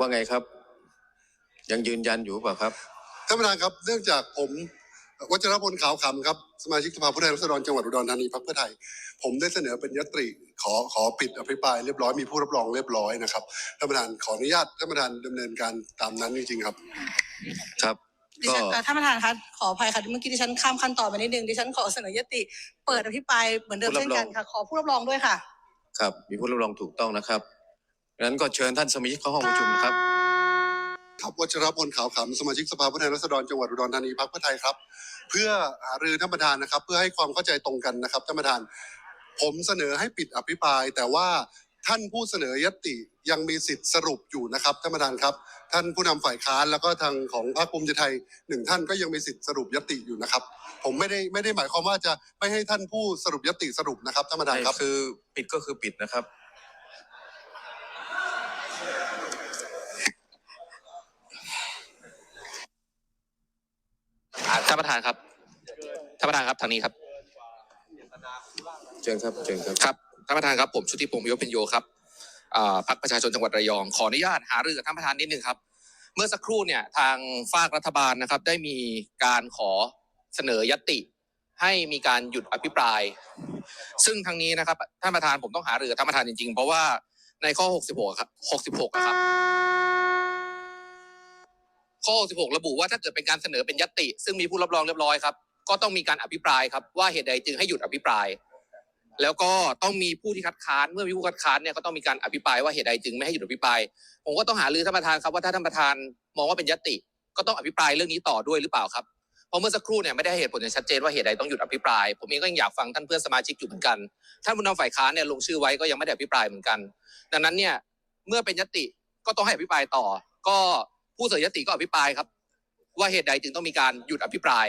ว่าไงครับ ยังยืนยันอยู่เปล่าครับท่านประธานครับเนื่องจากผมวัชรพลขาวคำครับสมาชิกสภาผู้แทนราษฎรจังหวัดอุดรธานีพรรคเพื่อไทย ผมได้เสนอเป็นยตติขอขอปิดอภิปรายเรียบร้อยมีผู้รับรองเรียบร้อยนะครับท่านประธานขออนุญาตท่านประธานดำเนินการตามนั้นจริงๆครับ ครับ ดิก็ฉันเอ่อท่านประธานคะขออภัยค่ะเมื่อกี้ดิฉันข้ามขั้นตอนไปนิดนึงดิฉันขอเสนอยติ เปิดอภิปรายเหมือนเดิมผู้รับเช่นกันรองค่ะ ขอผู้รับรองด้วยค่ะ ครับ มีผู้รับรองถูกต้องนะครับ งั้นก็เชิญท่านสมาชิกเข้าห้องประชุมนะครับ ครับวัชรพลขาวขำสมาชิกสภาผู้แทนราษฎรจังหวัดอุดรธานีพรรคเพื่อไทยครับ เพื่อหารือท่านประธานนะครับ เพื่อให้ความเข้าใจตรงกันนะครับท่านประธาน ผมเสนอให้ปิดอภิปราย แต่ว่าท่านผู้เสนอยตติยังมีสิทธิ์สรุปอยู่นะครับท่านประธานครับ ท่านผู้นำฝ่ายค้านแล้วก็ทางของพรรคภูมิใจไทยหนึ่งท่านก็ยังมีสิทธิ์สรุปยตติอยู่นะครับ ผมไม่ได้ไม่ได้หมายความว่าจะไม่ให้ท่านผู้สรุปยตติสรุปนะครับท่านประธานครับ คือปิดก็คือปิดนะครับ ท่านประธานครับท่านประธานครับทางนี้ครับ เชิญครับเชิญครับครับท่านประธานครับผมชุติพงศ์พิยพินโยครับอ่าพรรคประชาชนจังหวัดระยอง ขออนุญาตหารือกับท่านประธานนิดนึงครับ เมื่อสักครู่เนี่ยทางฝากรัฐบาลนะครับได้มีการขอเสนอยติ ให้มีการหยุดอภิปราย ซึ่งทางนี้นะครับท่านประธานผมต้องหารือกับท่านประธานจริงๆ เพราะว่าในข้อ 66 ครับ 66อะครับ ข้อ16ระบุว่าถ้าเกิดเป็นการเสนอเป็นยติ ซึ่งมีผู้รับรองเรียบร้อยครับ ก็ต้องมีการอภิปรายครับว่าเหตุใดจึงให้หยุดอภิปราย แล้วก็ต้องมีผู้ที่คัดค้าน เมื่อมีผู้คัดค้านเนี่ยก็ต้องมีการอภิปรายว่าเหตุใดจึงไม่ให้หยุดอภิปราย ผมก็ต้องหารือท่านประธานครับว่าถ้าท่านประธานมองว่าเป็นยติ ก็ต้องอภิปรายเรื่องนี้ต่อด้วยหรือเปล่าครับ เพราะเมื่อสักครู่เนี่ยไม่ได้เหตุผลอย่างชัดเจนว่าเหตุใดต้องหยุดอภิปราย ผมเองก็ยังอยากฟังท่านเพื่อนสมาชิกอยู่เหมือนกัน ท่านผู้นำฝ่ายค้านเนี่ยลงชื่อไว้ก็ยังไม่ได้อภิปรายเหมือนกัน ดังนั้นเนี่ยเมื่อเป็นยติก็ต้องให้อภิปรายต่อ ก็ ผู้เสนอยติก็อภิปรายครับ ว่าเหตุใดจึงต้องมีการหยุดอภิปราย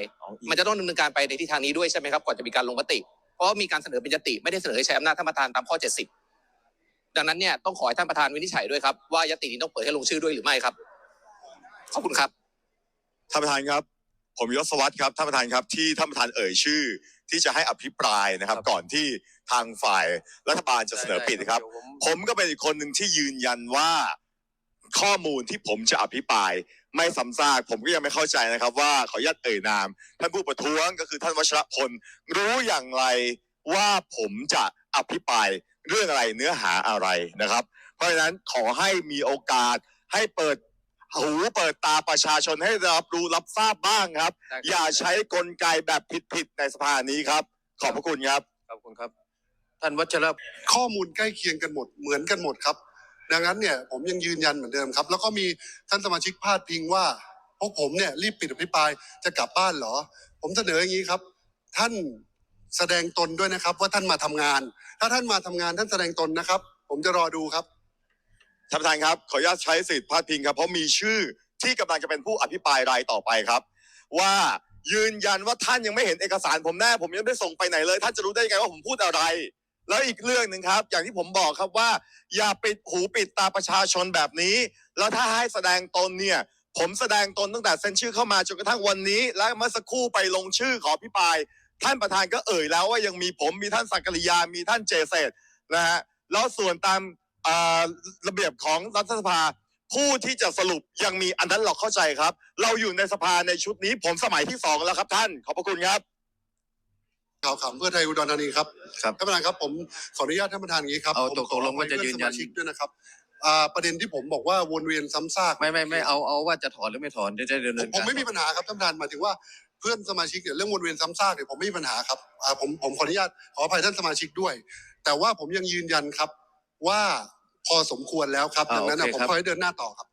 มันจะต้องดำเนินการไปในทิศทางนี้ด้วยใช่ไหมครับก่อนจะมีการลงมติ เพราะว่ามีการเสนอเป็นยติไม่ได้เสนอให้ใช้อำนาจท่านประธานตามข้อ 70 ดังนั้นเนี่ยต้องขอให้ท่านประธานวินิจฉัยด้วยครับว่ายตินี้ต้องเปิดให้ลงชื่อด้วยหรือไม่ครับขอบคุณครับท่านประธานครับผมยศวัตรครับท่านประธานครับที่ท่านประธานเอ่ยชื่อ ที่จะให้อภิปรายนะครับครับก่อนที่ทางฝ่ายรัฐบาลจะเสนอปิดนะครับ ผมก็เป็นอีกคนหนึ่งที่ยืนยันว่า ข้อมูลที่ผมจะอภิปราย ไม่ซ้ำซากผมก็ยังไม่เข้าใจนะครับว่าขออนุญาตเอ่ยนาม ท่านผู้ประท้วงก็คือท่านวัชรพลรู้อย่างไรว่าผมจะอภิปรายเรื่องอะไรเนื้อหาอะไรนะครับ เพราะฉะนั้นขอให้มีโอกาสให้เปิดหูเปิดตาประชาชนให้รับรู้รับทราบบ้างครับ อย่าใช้กลไกแบบผิดๆในสภานี้ครับ ขอบพระคุณครับ ขอบคุณครับ ท่านวัชรข้อมูลใกล้เคียงกันหมดเหมือนกันหมดครับ ดังนั้นเนี่ยผมยังยืนยันเหมือนเดิมครับ แล้วก็มีท่านสมาชิกพาดพิงว่าพวกผมเนี่ยรีบปิดอภิปรายจะกลับบ้านเหรอ ผมเสนออย่างนี้ครับ ท่านแสดงตนด้วยนะครับ ว่าท่านมาทำงาน ถ้าท่านมาทำงานท่านแสดงตนนะครับ ผมจะรอดูครับท่านประธานครับ ขออนุญาตใช้สิทธิ์พาดพิงครับ เพราะมีชื่อที่กำลังจะเป็นผู้อภิปรายรายต่อไปครับ ว่ายืนยันว่าท่านยังไม่เห็นเอกสารผมแน่ผมยังไม่ได้ส่งไปไหนเลย ท่านจะรู้ได้ยังไงว่าผมพูดอะไร แล้วอีกเรื่องหนึ่งครับ อย่างที่ผมบอกครับว่า อย่าปิดหูปิดตาประชาชนแบบนี้ แล้วถ้าให้แสดงตนเนี่ย ผมแสดงตนตั้งแต่เซ็นชื่อเข้ามาจนกระทั่งวันนี้ และเมื่อสักครู่ไปลงชื่อขอพิปราย ท่านประธานก็เอ่ยแล้วว่ายังมีผมมีท่านสักกริยามีท่านเจเศษนะฮะแล้วส่วนตามอ่าระเบียบของรัฐสภาผู้ที่จะสรุปยังมีอันนั้นเราเข้าใจครับ เราอยู่ในสภาในชุดนี้ผมสมัยที่สองแล้วครับท่าน ขอบพระคุณครับ ข่าวขำเพื่อไทยอุดรธานีครับครับท่านประธานครับผมขออนุญาตท่านประธานอย่างนี้ครับเอาผมตกขอลงว่าจะยืนยันเพื่อสมาชิกด้วยนะครับอ่าประเด็นที่ผมบอกว่าวนเวียนซ้ำซากไม่ไม่ไม่เอาเอาว่าจะถอนหรือไม่ถอนเดี๋ยวจะดำผเนิมนผมการไม่มีปัญหาครับท่านประธานหมายถึงว่าเพื่อนสมาชิกเนี่ยเรื่องวนเวียนซ้ำซากเนี่ยผมไม่มีปัญหาครับอ่าผมผมขออนุญาตขออภัยท่านสมาชิกด้วย แต่ว่าผมยังยืนยันครับว่าพอสมควรแล้วครับอ่าดังนั้นนะโอเคผมครับขอให้เดินหน้าต่อครับ